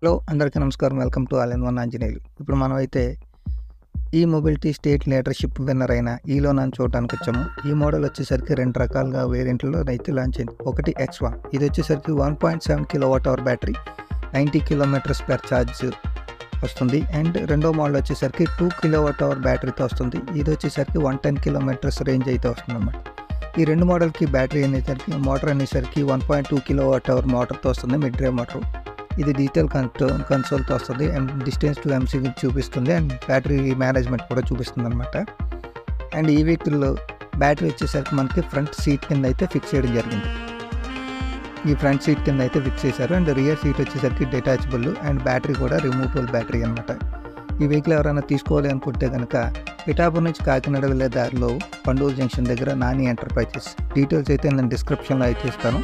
Hello అందరికీ నమస్కారం. Welcome to all in one Anjaneyulu. ఇప్పుడు మనం అయితే ఈ మొబిలిటీ స్టేట్ లీడర్షిప్ విన్నర్ అయిన ఈలో నన్ను చూడడానికి వచ్చాము. ఈ మోడల్ వచ్చేసరికి రెండు రకాలుగా వేరియంట్లో అయితే లాంచ్ అయింది. ఒకటి ఎక్స్ వన్ ఇది వచ్చేసరికి one point seven kilowatt hour battery ninety kilometres per charge వస్తుంది. అండ్ రెండో మోడల్ వచ్చేసరికి టూ కిలో వాట్ అవర్ బ్యాటరీతో వస్తుంది. ఇది వచ్చేసరికి వన్ టెన్ కిలోమీటర్స్ రేంజ్ అయితే వస్తుంది అన్నమాట ఈ రెండు మోడల్కి బ్యాటరీ అనేసరికి మోటార్ అనేసరికి one point two kilowatt hour మోటార్తో వస్తుంది మిడ్ డ్రైవ్ మోటార్ ఇది డిజిటల్ కన్సో కన్సోల్తో వస్తుంది. And distance to M C చూపిస్తుంది. అండ్ బ్యాటరీ మేనేజ్మెంట్ కూడా చూపిస్తుంది అనమాట అండ్ ఈ వెహికల్లో బ్యాటరీ వచ్చేసరికి మనకి ఫ్రంట్ సీట్ కింద అయితే ఫిక్స్ చేయడం జరిగింది. ఈ ఫ్రంట్ సీట్ కింద అయితే ఫిక్స్ చేశారు. అండ్ రియర్ సీట్ వచ్చేసరికి డిటాచబుల్ అండ్ బ్యాటరీ కూడా రిమూవబుల్ బ్యాటరీ అనమాట ఈ వెహికల్ ఎవరైనా తీసుకోవాలి అనుకుంటే కనుక పిఠాపూర్ నుంచి కాకినాడ వెళ్ళే దారిలో పండూరు జంక్షన్ దగ్గర నాని ఎంటర్ప్రైజెస్ డీటెయిల్స్ అయితే నేను డిస్క్రిప్షన్లో అయితే ఇస్తాను.